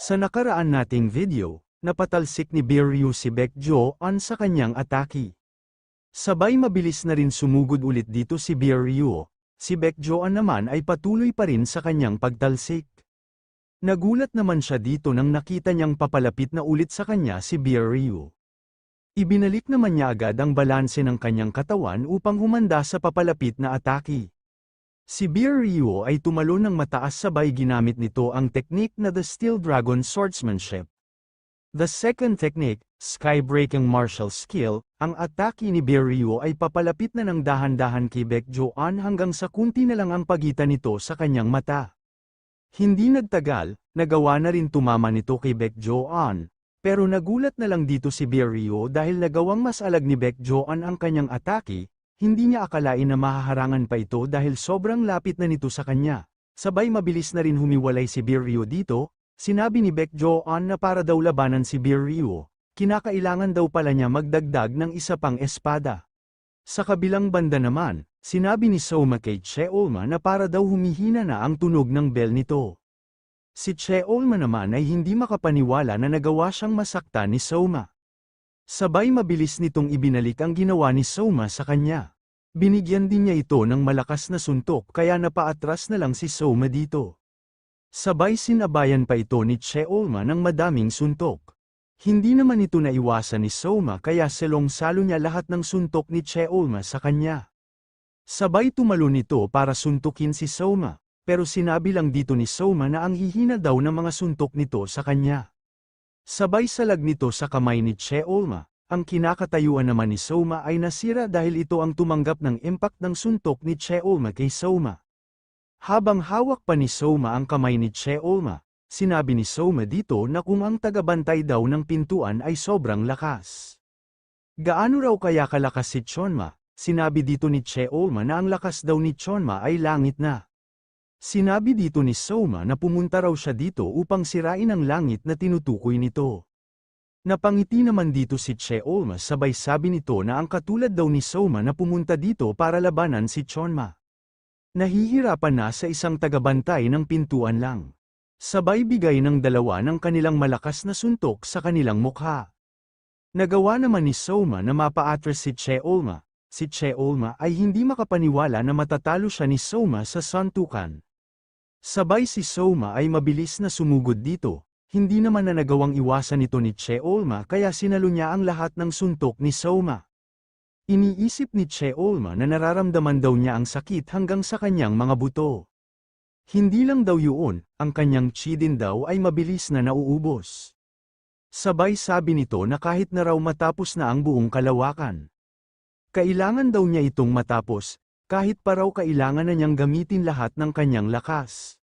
Sa nakaraan nating video, napatalsik ni Biryu si Baekjo on sa kanyang atake. Sabay mabilis na rin sumugod ulit dito si Biryu, si Baekjo naman ay patuloy pa rin sa kanyang pagtalsik. Nagulat naman siya dito nang nakita niyang papalapit na ulit sa kanya si Biryu. Ibinalik naman niya agad ang balanse ng kanyang katawan upang humanda sa papalapit na atake. Si Beer Ryu ay tumalon ng mataas sabay ginamit nito ang technique na the Steel Dragon Swordsmanship. The second technique, Skybreaking Martial Skill, ang atake ni Beer Ryu ay papalapit na ng dahan-dahan kay Baekjoan hanggang sa kunti na lang ang pagitan nito sa kanyang mata. Hindi nagtagal, nagawa na rin tumama nito kay Baekjoan, pero nagulat na lang dito si Beer Ryu dahil nagawang mas alag ni Baekjoan ang kanyang atake, hindi niya akalain na mahaharangan pa ito dahil sobrang lapit na nito sa kanya. Sabay mabilis na rin humiwalay si Biryu dito, sinabi ni Baekjoan na para daw labanan si Biryu, kinakailangan daw pala niya magdagdag ng isa pang espada. Sa kabilang banda naman, sinabi ni Soma kay Cheolma na para daw humihina na ang tunog ng bell nito. Si Cheolma naman ay hindi makapaniwala na nagawa siyang masaktan ni Soma. Sabay mabilis nitong ibinalik ang ginawa ni Soma sa kanya. Binigyan din niya ito ng malakas na suntok kaya napaatras na lang si Soma dito. Sabay sinabayan pa ito ni Cheolma ng madaming suntok. Hindi naman ito naiwasan ni Soma kaya selong-salo niya lahat ng suntok ni Cheolma sa kanya. Sabay tumalon ito para suntukin si Soma, pero sinabi lang dito ni Soma na ang hihina daw ng mga suntok nito sa kanya. Sabay salag nito sa kamay ni Cheolma, ang kinakatayuan naman ni Soma ay nasira dahil ito ang tumanggap ng impact ng suntok ni Cheolma kay Soma. Habang hawak pa ni Soma ang kamay ni Cheolma, sinabi ni Soma dito na kung ang tagabantay daw ng pintuan ay sobrang lakas. Gaano raw kaya kalakas si Chonma, sinabi dito ni Cheolma na ang lakas daw ni Chonma ay langit na. Sinabi dito ni Soma na pumunta raw siya dito upang sirain ang langit na tinutukoy nito. Napangiti naman dito si Cheolma sabay sabi nito na ang katulad daw ni Soma na pumunta dito para labanan si Chonma. Nahihirapan na sa isang tagabantay ng pintuan lang. Sabay bigay ng dalawa ng kanilang malakas na suntok sa kanilang mukha. Nagawa naman ni Soma na mapa-atras si Cheolma, si Cheolma ay hindi makapaniwala na matatalo siya ni Soma sa suntukan. Sabay si Soma ay mabilis na sumugod dito, hindi naman na nagawang iwasan ito ni Cheolma kaya sinalo niya ang lahat ng suntok ni Soma. Iniisip ni Cheolma na nararamdaman daw niya ang sakit hanggang sa kanyang mga buto. Hindi lang daw yun, ang kanyang chi din daw ay mabilis na nauubos. Sabay sabi nito na kahit na raw matapos na ang buong kalawakan. Kailangan daw niya itong matapos, kahit pa raw kailangan na niyang gamitin lahat ng kanyang lakas.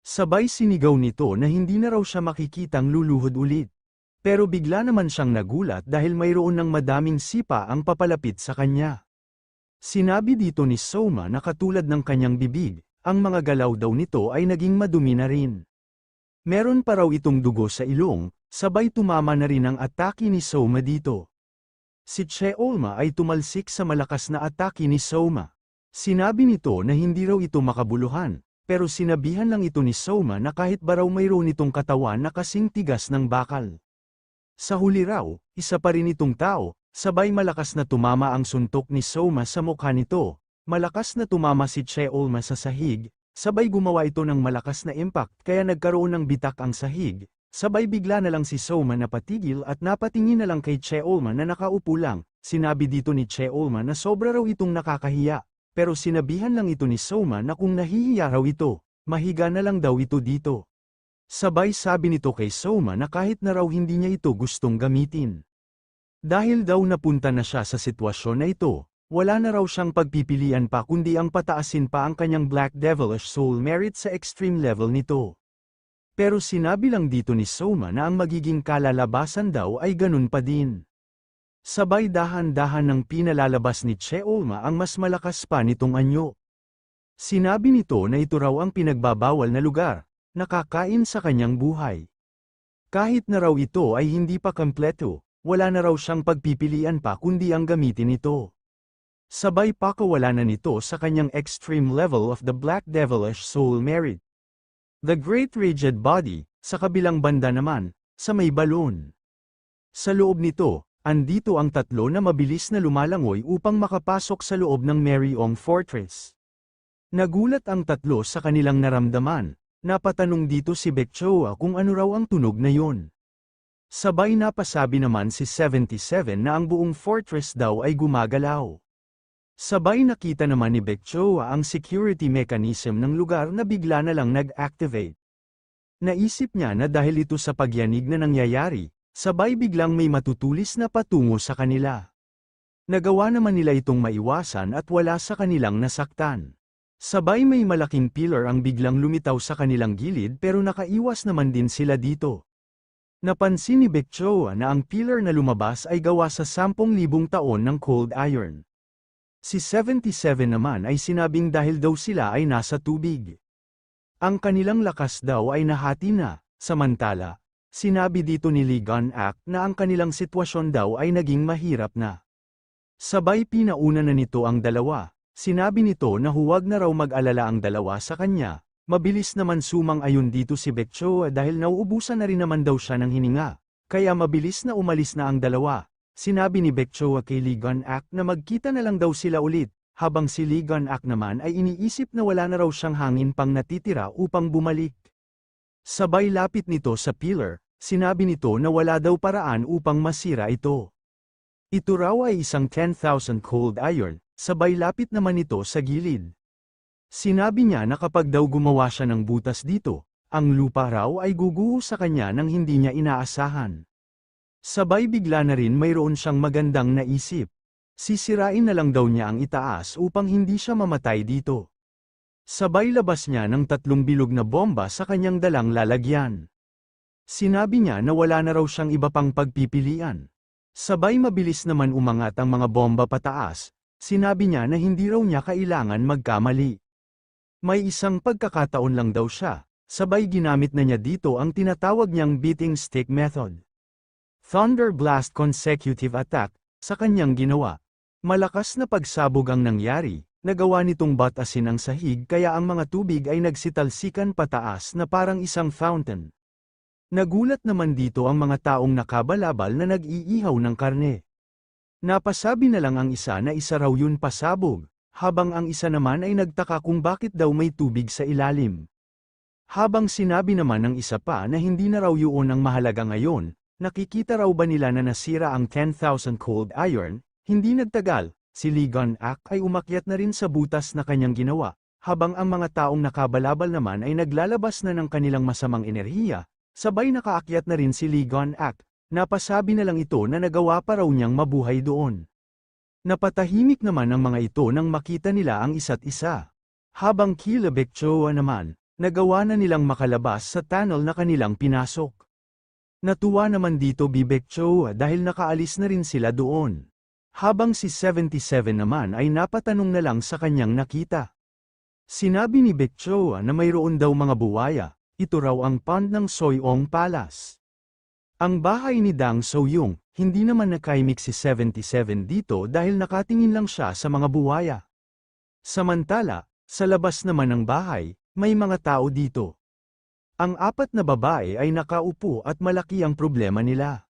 Sabay sinigaw nito na hindi na raw siya makikitang luluhod ulit. Pero bigla naman siyang nagulat dahil mayroon ng madaming sipa ang papalapit sa kanya. Sinabi dito ni Soma na katulad ng kanyang bibig, ang mga galaw daw nito ay naging madumi na rin. Meron pa raw itong dugo sa ilong, sabay tumama na rin ang atake ni Soma dito. Si Cheolma ay tumalsik sa malakas na atake ni Soma. Sinabi nito na hindi raw ito makabuluhan, pero sinabihan lang ito ni Soma na kahit ba raw mayroon itong katawan na kasing tigas ng bakal. Sa huli raw, isa pa rin itong tao, sabay malakas na tumama ang suntok ni Soma sa mukha nito, malakas na tumama si Cheolma sa sahig, sabay gumawa ito ng malakas na impact kaya nagkaroon ng bitak ang sahig, sabay bigla na lang si Soma napatigil at napatingin na lang kay Cheolma na nakaupo lang, sinabi dito ni Cheolma na sobra raw itong nakakahiya, pero sinabihan lang ito ni Soma na kung nahihiya raw ito, mahiga na lang daw ito dito. Sabay sabi nito kay Soma na kahit na raw hindi niya ito gustong gamitin. Dahil daw napunta na siya sa sitwasyon na ito, wala na raw siyang pagpipilian pa kundi ang pataasin pa ang kanyang Black Devilish Soul Merit sa extreme level nito. Pero sinabi lang dito ni Soma na ang magiging kalalabasan daw ay ganun pa din. Sabay dahan-dahan ng pinalalabas ni Cheolma ang mas malakas pa nitong anyo. Sinabi nito na ito raw ang pinagbabawal na lugar, nakakain sa kanyang buhay. Kahit na raw ito ay hindi pa kompleto, wala na raw siyang pagpipilian pa kundi ang gamitin ito. Sabay pa kawalan na nito sa kanyang extreme level of the Black Devilish Soul Merit. The Great Rigid Body, sa kabilang banda naman, sa may balon. Sa loob nito, andito ang tatlo na mabilis na lumalangoy upang makapasok sa loob ng Maryong Fortress. Nagulat ang tatlo sa kanilang naramdaman, napatanong dito si Bekchoa kung ano raw ang tunog na yon. Sabay napasabi naman si 77 na ang buong fortress daw ay gumagalaw. Sabay nakita naman ni Bekchoa ang security mechanism ng lugar na bigla na lang nag-activate. Naisip niya na dahil ito sa pagyanig na nangyayari, sabay biglang may matutulis na patungo sa kanila. Nagawa naman nila itong maiwasan at wala sa kanilang nasaktan. Sabay may malaking pillar ang biglang lumitaw sa kanilang gilid pero nakaiwas naman din sila dito. Napansin ni Bekchoa na ang pillar na lumabas ay gawa sa 10,000 taon ng cold iron. Si 77 naman ay sinabing dahil daw sila ay nasa tubig. Ang kanilang lakas daw ay nahati na, samantala, sinabi dito ni Ligon Act na ang kanilang sitwasyon daw ay naging mahirap na. Sabay pinauna na nito ang dalawa, sinabi nito na huwag na raw mag-alala ang dalawa sa kanya, mabilis naman sumang ayon dito si Bekchoa dahil nauubusan na rin naman daw siya ng hininga, kaya mabilis na umalis na ang dalawa. Sinabi ni Bekchoa kay Ligon Act na magkita na lang daw sila ulit, habang si Ligon Act naman ay iniisip na wala na raw siyang hangin pang natitira upang bumalik. Sabay lapit nito sa pillar, sinabi nito na wala daw paraan upang masira ito. Ito raw ay isang 10,000 cold iron, sabay lapit naman ito sa gilid. Sinabi niya na kapag daw gumawa siya ng butas dito, ang lupa raw ay guguho sa kanya nang hindi niya inaasahan. Sabay bigla na rin mayroon siyang magandang naisip. Sisirain na lang daw niya ang itaas upang hindi siya mamatay dito. Sabay labas niya ng tatlong bilog na bomba sa kanyang dalang lalagyan. Sinabi niya na wala na raw siyang iba pang pagpipilian. Sabay mabilis naman umangat ang mga bomba pataas, sinabi niya na hindi raw niya kailangan magkamali. May isang pagkakataon lang daw siya, sabay ginamit na niya dito ang tinatawag niyang beating stick method. Thunder Blast Consecutive Attack, sa kanyang ginawa. Malakas na pagsabog ang nangyari, nagawa nitong batasin ang sahig kaya ang mga tubig ay nagsitalsikan pataas na parang isang fountain. Nagulat naman dito ang mga taong nakabalabal na nag-iihaw ng karne. Napasabi na lang ang isa na isa raw yun pasabog, habang ang isa naman ay nagtaka kung bakit daw may tubig sa ilalim. Habang sinabi naman ng isa pa na hindi na raw yun ang mahalaga ngayon, Nakikita raw ba nila na nasira ang 10,000 cold iron? Hindi nagtagal, si Ligon Ak ay umakyat na rin sa butas na kanyang ginawa, habang ang mga taong nakabalabal naman ay naglalabas na ng kanilang masamang enerhiya, sabay nakaakyat na rin si Ligon Ak, napasabi na lang ito na nagawa pa raw niyang mabuhay doon. Napatahimik naman ang mga ito nang makita nila ang isa't isa. Habang Kila Bekchoa naman, nagawa na nilang makalabas sa tunnel na kanilang pinasok. Natuwa naman dito Bibek Choa dahil nakaalis na rin sila doon. Habang si 77 naman ay napatanong na lang sa kanyang nakita. Sinabi ni Bekchoa na mayroon daw mga buwaya, ito raw ang pond ng Soyong Palace. Ang bahay ni Dang Soyong, hindi naman nakaimik si 77 dito dahil nakatingin lang siya sa mga buwaya. Samantala, sa labas naman ng bahay, may mga tao dito. Ang apat na babae ay nakaupo at malaki ang problema nila.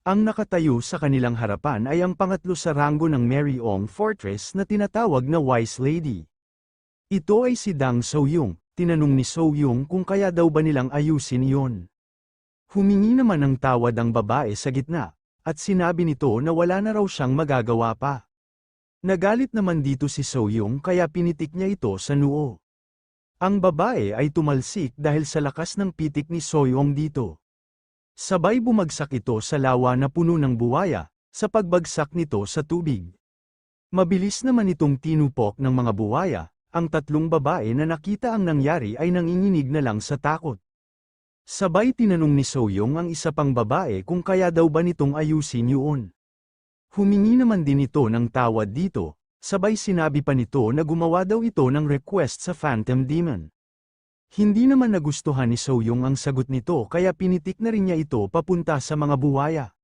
Ang nakatayo sa kanilang harapan ay ang pangatlo sa ranggo ng Mary Ong Fortress na tinatawag na Wise Lady. Ito ay si Dang Soyong, tinanong ni Soyong kung kaya daw ba nilang ayusin yon. Humingi naman ng tawad ang babae sa gitna, at sinabi nito na wala na raw siyang magagawa pa. Nagalit naman dito si Soyong kaya pinitik niya ito sa noo. Ang babae ay tumalsik dahil sa lakas ng pitik ni Soyong dito. Sabay bumagsak ito sa lawa na puno ng buwaya, sa pagbagsak nito sa tubig. Mabilis naman itong tinupok ng mga buwaya, ang tatlong babae na nakita ang nangyari ay nanginginig na lang sa takot. Sabay tinanong ni Soyong ang isa pang babae kung kaya daw ba nitong ayusin yun. Humingi naman din ito ng tawad dito, Sabay sinabi pa nito na gumawa daw ito ng request sa Phantom Demon. Hindi naman nagustuhan ni Soyong ang sagot nito kaya pinitik na rin niya ito papunta sa mga buwaya.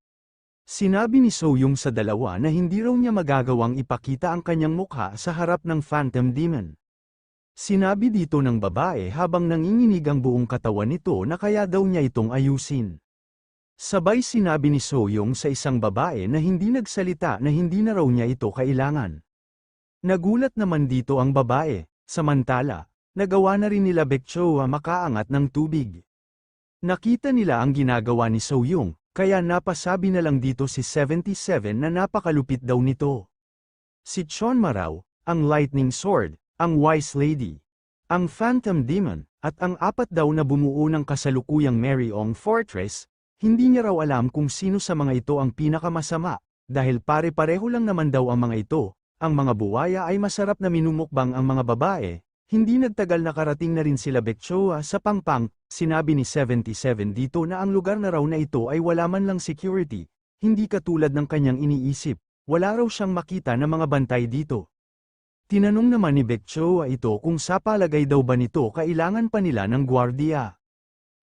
Sinabi ni Soyong sa dalawa na hindi raw niya magagawang ipakita ang kanyang mukha sa harap ng Phantom Demon. Sinabi dito ng babae habang nanginginig ang buong katawan nito na kaya daw niya itong ayusin. Sabay sinabi ni Soyong sa isang babae na hindi nagsalita na hindi na raw niya ito kailangan. Nagulat naman dito ang babae, samantala, nagawa na rin nila Bekchoa makaangat ng tubig. Nakita nila ang ginagawa ni Soyong, kaya napasabi na lang dito si 77 na napakalupit daw nito. Si Chon Maraw, ang Lightning Sword, ang Wise Lady, ang Phantom Demon, at ang apat daw na bumuo ng kasalukuyang Maryong Fortress, hindi niya raw alam kung sino sa mga ito ang pinakamasama, dahil pare-pareho lang naman daw ang mga ito, ang mga buwaya ay masarap na minumukbang ang mga babae, hindi nagtagal nakarating na rin sila Bekchoa sa Pangpang, sinabi ni 77 dito na ang lugar na raw na ito ay wala man lang security, hindi katulad ng kanyang iniisip, wala raw siyang makita na mga bantay dito. Tinanong naman ni Bekchoa ito kung sa palagay daw ba nito kailangan pa nila ng gwardiya.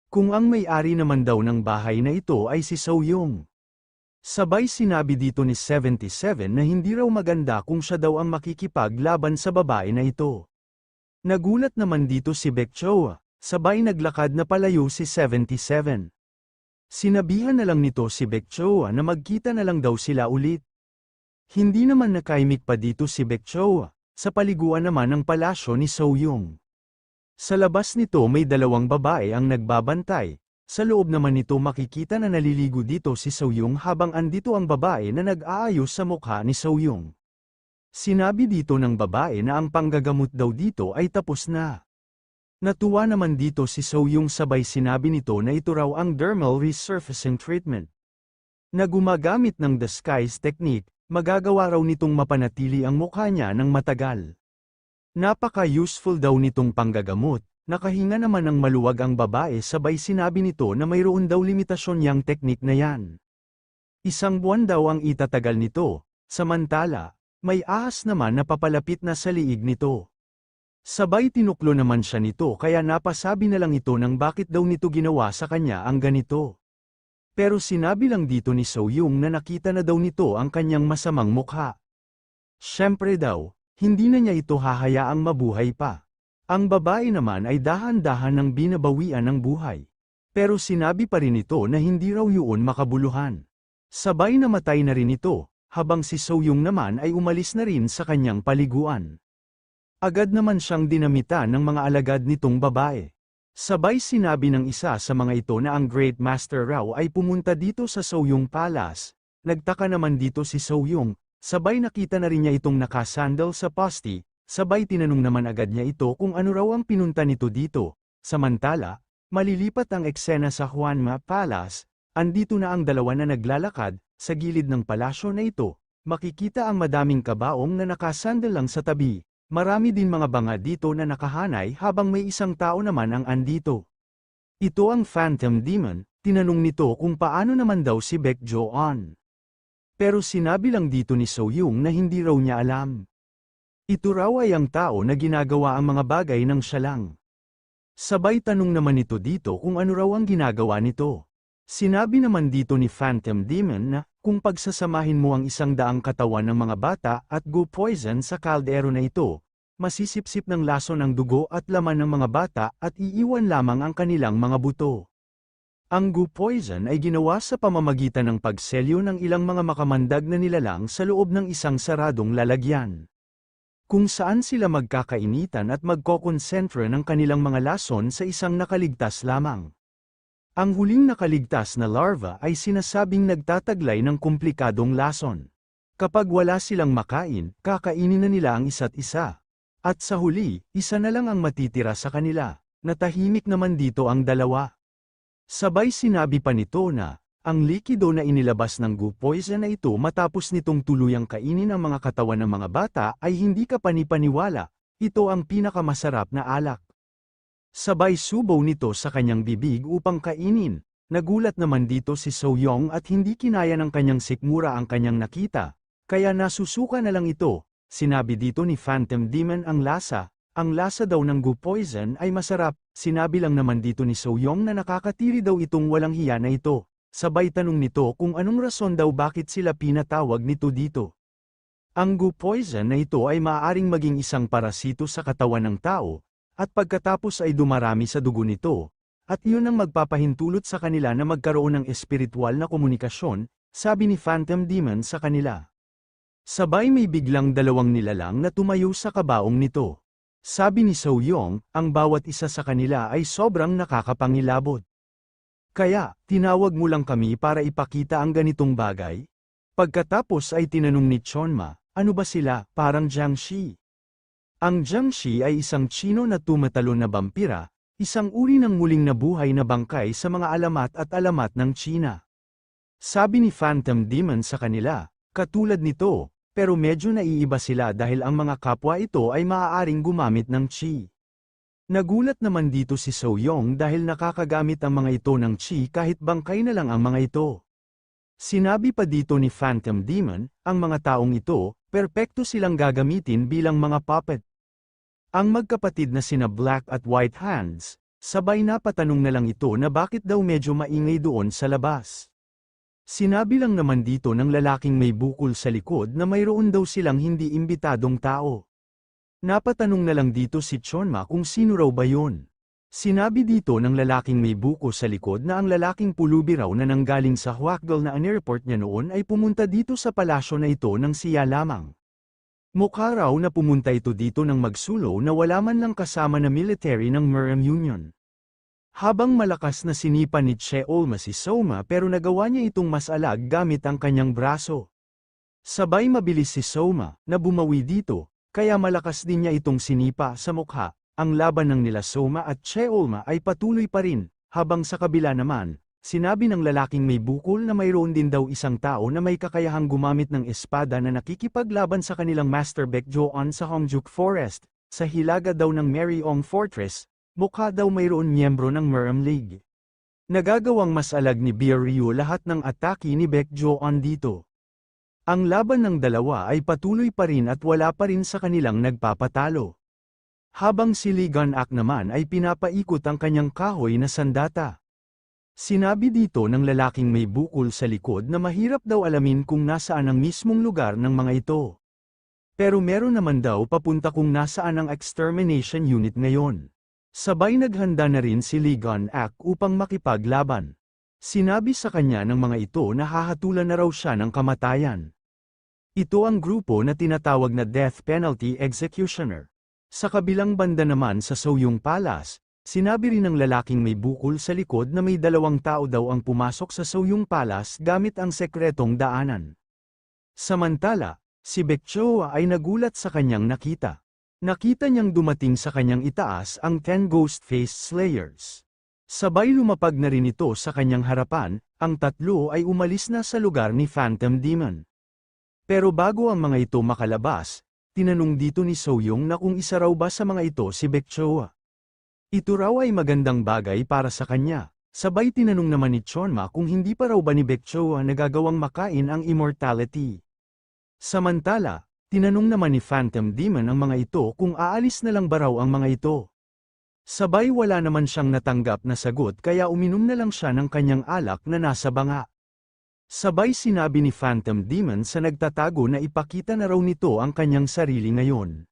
Kung ang may-ari naman daw ng bahay na ito ay si Soyong. Sabay sinabi dito ni 77 na hindi raw maganda kung siya daw ang makikipaglaban sa babae na ito. Nagulat naman dito si Bekchoa, sabay naglakad na palayo si 77. Sinabihan na lang nito si Bekchoa na magkita na lang daw sila ulit. Hindi naman nakaimik pa dito si Bekchoa, sa paliguan naman ng palasyo ni Soyong. Sa labas nito may dalawang babae ang nagbabantay, sa loob naman nito makikita na naliligo dito si Soyong habang andito ang babae na nag-aayos sa mukha ni Soyong. Sinabi dito ng babae na ang panggagamot daw dito ay tapos na. Natuwa naman dito si Soyong sabay sinabi nito na ito raw ang dermal resurfacing treatment. Na gumagamit ng disguise technique, magagawa raw nitong mapanatili ang mukha niya ng matagal. Napaka-useful daw nitong panggagamot, nakahinga naman ng maluwag ang babae sabay sinabi nito na mayroon daw limitasyon yang teknik na yan. Isang buwan daw ang itatagal nito, samantala, may ahas naman na papalapit na sa liig nito. Sabay tinuklo naman siya nito kaya napasabi na lang ito ng bakit daw nito ginawa sa kanya ang ganito. Pero sinabi lang dito ni So Yung na nakita na daw nito ang kanyang masamang mukha. Siyempre daw, hindi na niya ito hahayaang mabuhay pa. Ang babae naman ay dahan-dahan ng binabawian ng buhay. Pero sinabi pa rin ito na hindi raw yun makabuluhan. Sabay namatay na rin ito, habang si So Yung naman ay umalis na rin sa kanyang paliguan. Agad naman siyang dinamitan ng mga alagad nitong babae. Sabay sinabi ng isa sa mga ito na ang Great Master raw ay pumunta dito sa Soyong Palace. Nagtaka naman dito si Soyong, sabay nakita na rin niya itong nakasandal sa poste, sabay tinanong naman agad niya ito kung ano raw ang pinunta nito dito. Samantala, malilipat ang eksena sa Juanma Palace, andito na ang dalawa na naglalakad, sa gilid ng palasyo na ito, makikita ang madaming kabaong na nakasandal lang sa tabi. Marami din mga banga dito na nakahanay habang may isang tao naman ang andito. Ito ang Phantom Demon, tinanong nito kung paano naman daw si Beck Joan. Pero sinabi lang dito ni So Yung na hindi raw niya alam. Ito raw ay ang tao na ginagawa ang mga bagay ng siya lang. Sabay tanong naman ito dito kung ano raw ang ginagawa nito. Sinabi naman dito ni Phantom Demon na, kung pagsasamahin mo ang isang daang katawan ng mga bata at go poison sa kaldero na ito, masisipsip ng laso ng dugo at laman ng mga bata at iiwan lamang ang kanilang mga buto. Ang goo poison ay ginawa sa pamamagitan ng pagselyo ng ilang mga makamandag na nilalang sa loob ng isang saradong lalagyan. Kung saan sila magkakainitan at magkokonsentra ng kanilang mga lason sa isang nakaligtas lamang. Ang huling nakaligtas na larva ay sinasabing nagtataglay ng komplikadong lason. Kapag wala silang makain, kakainin na nila ang isa't isa. At sa huli, isa na lang ang matitira sa kanila. Natahimik naman dito ang dalawa. Sabay sinabi pa nito na, ang likido na inilabas ng goo poison na ito matapos nitong tuluyang kainin ang mga katawan ng mga bata ay hindi ka panipaniwala, ito ang pinakamasarap na alak. Sabay subaw nito sa kanyang bibig upang kainin. Nagulat naman dito si So Yong at hindi kinaya ng kanyang sikmura ang kanyang nakita. Kaya nasusuka na lang ito. Sinabi dito ni Phantom Demon ang lasa. Ang lasa daw ng goo poison ay masarap. Sinabi lang naman dito ni So Yong na nakakatiri daw itong walang hiya na ito. Sabay tanong nito kung anong rason daw bakit sila pinatawag nito dito. Ang goo poison na ito ay maaaring maging isang parasito sa katawan ng tao, at pagkatapos ay dumarami sa dugo nito, at yun ang magpapahintulot sa kanila na magkaroon ng espiritual na komunikasyon, sabi ni Phantom Demon sa kanila. Sabay may biglang dalawang nilalang na tumayo sa kabaong nito. Sabi ni So Yong, ang bawat isa sa kanila ay sobrang nakakapangilabot. Kaya, tinawag mo lang kami para ipakita ang ganitong bagay? Pagkatapos ay tinanong ni Chonma, ano ba sila, parang Jiangxi? Ang Jiangxi ay isang Chino na tumatalo na vampira, isang uri ng muling nabuhay na bangkay sa mga alamat at alamat ng China. Sabi ni Phantom Demon sa kanila, katulad nito, pero medyo naiiba sila dahil ang mga kapwa ito ay maaaring gumamit ng chi. Nagulat naman dito si So Yong dahil nakakagamit ang mga ito ng chi kahit bangkay na lang ang mga ito. Sinabi pa dito ni Phantom Demon, ang mga taong ito, perpekto silang gagamitin bilang mga puppet. Ang magkapatid na sina Black at White Hands, sabay na patanong na lang ito na bakit daw medyo maingay doon sa labas. Sinabi lang naman dito ng lalaking may bukol sa likod na mayroon daw silang hindi imbitadong tao. Napatanong na lang dito si Chonma kung sino raw ba yun. Sinabi dito ng lalaking may buko sa likod na ang lalaking pulubi raw na nanggaling sa Huakgal na airport niya noon ay pumunta dito sa palasyo na ito ng siya lamang. Mukha raw na pumunta ito dito ng magsulo na wala man lang kasama na military ng Murram Union. Habang malakas na sinipa ni Che Olma si Soma pero nagawa niya itong mas alag gamit ang kanyang braso. Sabay mabilis si Soma, na bumawi dito, kaya malakas din niya itong sinipa sa mukha. Ang laban ng nila Soma at Che Olma ay patuloy pa rin, habang sa kabila naman, sinabi ng lalaking may bukol na mayroon din daw isang tao na may kakayahang gumamit ng espada na nakikipaglaban sa kanilang Master Baekjoon sa Hongjuk Forest, sa hilaga daw ng Maryong Fortress, mukha daw mayroon miyembro ng Murram League. Nagagawang mas alag ni Beer Ryu lahat ng atake ni Baekjoon dito. Ang laban ng dalawa ay patuloy pa rin at wala pa rin sa kanilang nagpapatalo. Habang si Lee Gun-ak naman ay pinapaikot ang kanyang kahoy na sandata. Sinabi dito ng lalaking may bukol sa likod na mahirap daw alamin kung nasaan ang mismong lugar ng mga ito. Pero meron naman daw papunta kung nasaan ang extermination unit ngayon. Sabay naghanda na rin si Lee Gun-ak upang makipaglaban. Sinabi sa kanya ng mga ito na hahatulan na raw siya ng kamatayan. Ito ang grupo na tinatawag na Death Penalty Executioner. Sa kabilang banda naman sa Soyong Palace, sinabi rin ng lalaking may bukol sa likod na may dalawang tao daw ang pumasok sa Soyong Palace gamit ang sekretong daanan. Samantala, si Bekchoa ay nagulat sa kanyang nakita. Nakita niyang dumating sa kanyang itaas ang Ten Ghost-Faced Slayers. Sabay lumapag na rin ito sa kanyang harapan, ang tatlo ay umalis na sa lugar ni Phantom Demon. Pero bago ang mga ito makalabas, tinanong dito ni Soyong na kung isa raw ba sa mga ito si Bekchoa. Ito raw ay magandang bagay para sa kanya. Sabay tinanong naman ni Chonma kung hindi pa raw ba ni Bekchoa nagagawang makain ang immortality. Samantala, tinanong naman ni Phantom Demon ang mga ito kung aalis na lang ba raw ang mga ito. Sabay wala naman siyang natanggap na sagot kaya uminom na lang siya ng kanyang alak na nasa banga. Sabay sinabi ni Phantom Demon sa nagtatago na ipakita na raw nito ang kanyang sarili ngayon.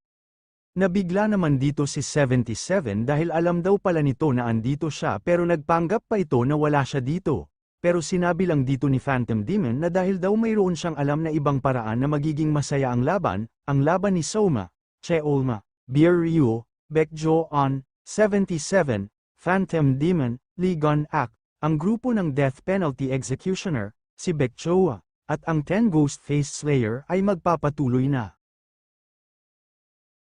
Nabigla naman dito si 77 dahil alam daw pala nito na andito siya pero nagpanggap pa ito na wala siya dito. Pero sinabi lang dito ni Phantom Demon na dahil daw mayroon siyang alam na ibang paraan na magiging masaya ang laban, ang laban ni Soma, Che Olma, Beer Ryu, Baekjo On, 77, Phantom Demon, Lee Gun-ak, ang grupo ng Death Penalty Executioner, si Baekchoa, at ang Ten Ghost Face Slayer ay magpapatuloy na.